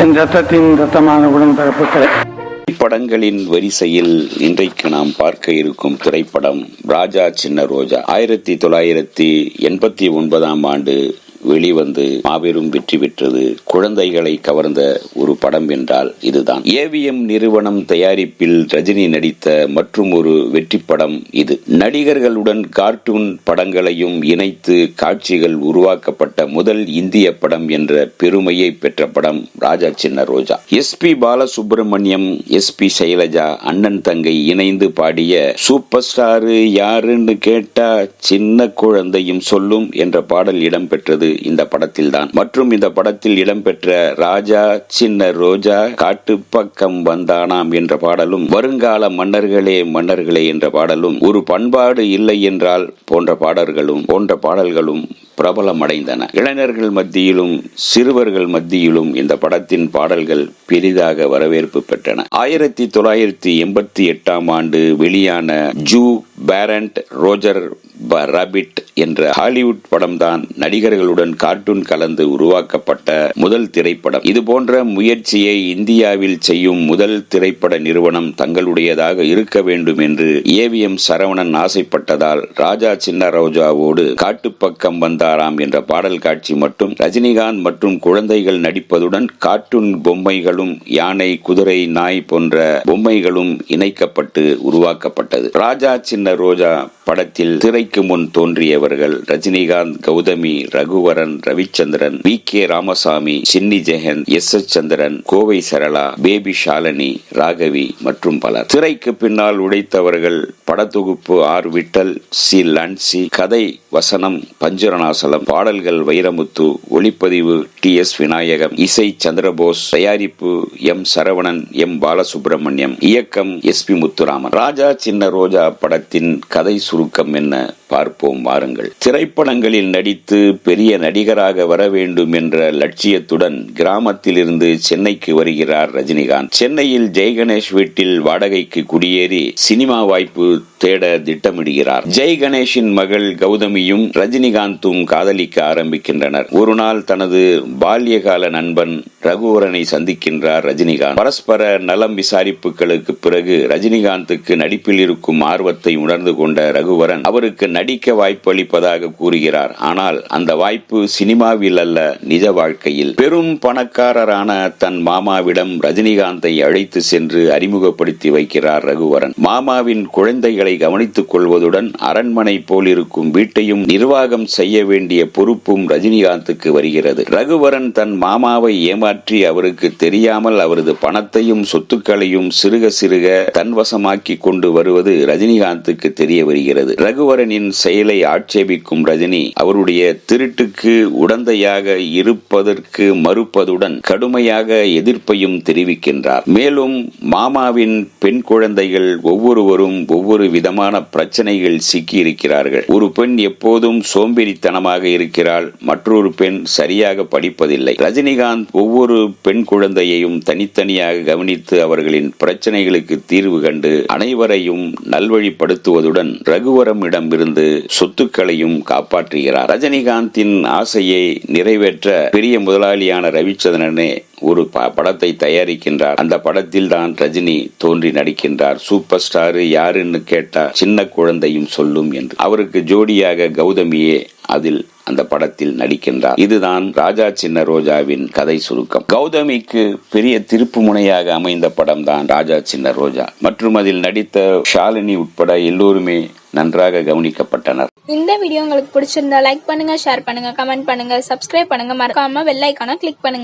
என் ரத்தத்தின் ரத்தமான உடன்பிறப்புகளே படங்களின் வரிசையில் இன்றைக்கு நாம் பார்க்க இருக்கும் திரைப்படம் ராஜா சின்ன ரோஜா. ஆயிரத்தி தொள்ளாயிரத்தி எண்பத்தி ஒன்பதாம் ஆண்டு வெளிவந்து மாபெரும் வெற்றி பெற்றது. குழந்தைகளை கவர்ந்த ஒரு படம் என்றால் இதுதான். ஏவிஎம் நிறுவனம் தயாரிப்பில் ரஜினி நடித்த மற்றும் ஒரு வெற்றி படம் இது. நடிகர்களுடன் கார்ட்டூன் படங்களையும் இணைத்து காட்சிகள் உருவாக்கப்பட்ட முதல் இந்திய படம் என்ற பெருமையை பெற்ற படம் Raja Chinna Roja. S P Balasubrahmanyam S P Sailaja அண்ணன் தங்கை இணைந்து பாடிய சூப்பர் ஸ்டாரு யாருன்னு கேட்டா சின்ன குழந்தையும் சொல்லும் என்ற பாடல் இடம்பெற்றது இந்த படத்தில்தான். மற்றும் இந்த படத்தில் இடம்பெற்ற ராஜா சின்ன ரோஜா காட்டு பக்கம் வந்தானாம் என்ற பாடலும் வருங்கால மன்னர்களே மன்னர்களே என்ற பாடலும் ஒரு பண்பாடு இல்லை என்றால் போன்ற பாடல்களும் போன்ற பாடல்களும் பிரபலமடைந்தன. இளைஞர்கள் மத்தியிலும் சிறுவர்கள் மத்தியிலும் இந்த படத்தின் பாடல்கள் பெரிதாக வரவேற்பு பெற்றன. ஆயிரத்தி தொள்ளாயிரத்தி எண்பத்தி எட்டாம் ஆண்டு வெளியான ஜூ பேரண்ட் ரோஜர் ப- ராபிட் என்ற ஹாலிவுட் படம்தான் நடிகர்களுடன் கார்ட்டூன் கலந்து உருவாக்கப்பட்ட முதல் திரைப்படம். இது போன்ற முயற்சியை இந்தியாவில் செய்யும் முதல் திரைப்பட நிறுவனம் தங்களுடையதாக இருக்க வேண்டும் என்று ஏவிஎம் சரவணன் ஆசைப்பட்டதால் ராஜா சின்ன ரோஜாவோடு காட்டுப்பக்கம் வந்தாராம் என்ற பாடல் காட்சி மட்டும் ரஜினிகாந்த் மற்றும் குழந்தைகள் நடிப்பதுடன் கார்ட்டூன் பொம்மைகளும் யானை குதிரை நாய் போன்ற பொம்மைகளும் இணைக்கப்பட்டு உருவாக்கப்பட்டது. ராஜா சின்ன ரோஜா படத்தில் திரைக்கு முன் தோன்றியவர்கள் Rajinikanth Gautami Raghuvaran Ravichandran V K Ramasamy Chinni Jegan S S Chandran Kovai Sarala baby Shalini Raghavi மற்றும் பலர். திரைக்கு பின்னால் உடைத்தவர்கள் படத்தொகுப்பு ஆர் விட்டல் சி லான்சி கதை வசனம் பஞ்சரணாசலம் பாடல்கள் வைரமுத்து ஒளிப்பதிவு டி எஸ் விநாயகம் இசை சந்திரபோஸ் தயாரிப்பு எம் சரவணன் எம் பாலசுப்ரமணியம் இயக்கம் எஸ் பி முத்துராமன். ராஜா சின்ன ரோஜா படத்தின் கதை சுருக்கம் என்ன? பார்ப்போம் வாருங்கள். திரைப்படங்களில் நடித்து பெரிய நடிகராக வர வேண்டும் என்ற லட்சியத்துடன் கிராமத்திலிருந்து சென்னைக்கு வருகிறார் ரஜினிகாந்த். சென்னையில் ஜெய்கணேஷ் வீட்டில் வாடகைக்கு குடியேறி சினிமா வாய்ப்பு தேட திட்டமிடுகிறார். ஜெய் கணேஷின் மகள் கௌதமியும் ரஜினிகாந்தும் காதலிக்க ஆரம்பிக்கின்றனர். ஒரு நாள் தனது பால்யகால நண்பன் ரகுவரனை சந்திக்கின்றார் ரஜினிகாந்த். பரஸ்பர நலம் விசாரிப்புகளுக்கு பிறகு ரஜினிகாந்துக்கு நடிப்பில் இருக்கும் ஆர்வத்தை உணர்ந்து கொண்ட ரகுவரன் அவருக்கு நடிக்க வாய்ப்பு அளிப்பதாக கூறுகிறார். ஆனால் அந்த வாய்ப்பு சினிமாவில் அல்ல நிஜ வாழ்க்கையில். பெரும் பணக்காரரான தன் மாமாவிடம் ரஜினிகாந்தை அழைத்து சென்று அறிமுகப்படுத்தி வைக்கிறார் ரகுவரன். மாமாவின் குழந்தைகளை கவனித்துக் கொள்வதுடன் அரண்மனை போல் இருக்கும் வீட்டையும் நிர்வாகம் செய்ய வேண்டிய பொறுப்பும் ரஜினிகாந்துக்கு வருகிறது. ரகுவரன் தன் மாமாவை ஏமாற்றி அவருக்கு தெரியாமல் அவரது பணத்தையும் சொத்துக்களையும் சிறுக சிறுக தன்வசமாக்கி கொண்டு வருவது ரஜினிகாந்துக்கு தெரிய வருகிறது. ரகுவரனின் செயலை ஆட்சேபிக்கும் ரஜினி அவருடைய திருட்டுக்கு உடந்தையாக இருப்பதற்கு மறுப்பதுடன் கடுமையாக எதிர்ப்பையும் தெரிவிக்கின்றார். மேலும் மாமாவின் பெண் குழந்தைகள் ஒவ்வொருவரும் ஒவ்வொரு விதமான பிரச்சனைகள் சிக்கியிருக்கிறார்கள். ஒரு பெண் எப்போதும் சோம்பேறித்தனமாக இருக்கிறாள் மற்றொரு பெண் சரியாக படிப்பதில்லை. ரஜினிகாந்த் ஒவ்வொரு பெண் குழந்தையையும் தனித்தனியாக கவனித்து அவர்களின் பிரச்சனைகளுக்கு தீர்வு கண்டு அனைவரையும் நல்வழிப்படுத்துவதுடன் ரகுவரமிடம் இருந்த சொத்துக்களையும் காப்பாற்றுகிறார். ரஜினிகாந்தின் ஆசையை நிறைவேற்ற பெரிய முதலாளியான ரவிச்சந்திரனே ஒரு ப- படத்தை தயாரிக்கின்றார். அந்த படத்தில் தான் ரஜினி தோன்றி நடிக்கின்றார். சூப்பர் ஸ்டார் யாருன்னு கேட்டா சின்ன குழந்தையும் சொல்லும் என்று. அவருக்கு ஜோடியாக கௌதமியே அதில் அந்த படத்தில் நடிக்கின்றார். இதுதான் ராஜா சின்ன ரோஜாவின் கதை சுருக்கம். கௌதமிக்கு பெரிய திருப்பு முனையாக அமைந்த படம் தான் ராஜா சின்ன ரோஜா. மற்றும் அதில் நடித்த ஷாலினி உட்பட எல்லோருமே நன்றாக கவனிக்கப்பட்டனர். இந்த வீடியோ உங்களுக்கு பிடிச்சிருந்தா லைக் பண்ணுங்க ஷேர் பண்ணுங்க கமெண்ட் பண்ணுங்க சப்ஸ்கிரைப் பண்ணுங்க. மறக்காம வெள்ளைக்கான கிளிக் பண்ணுங்க.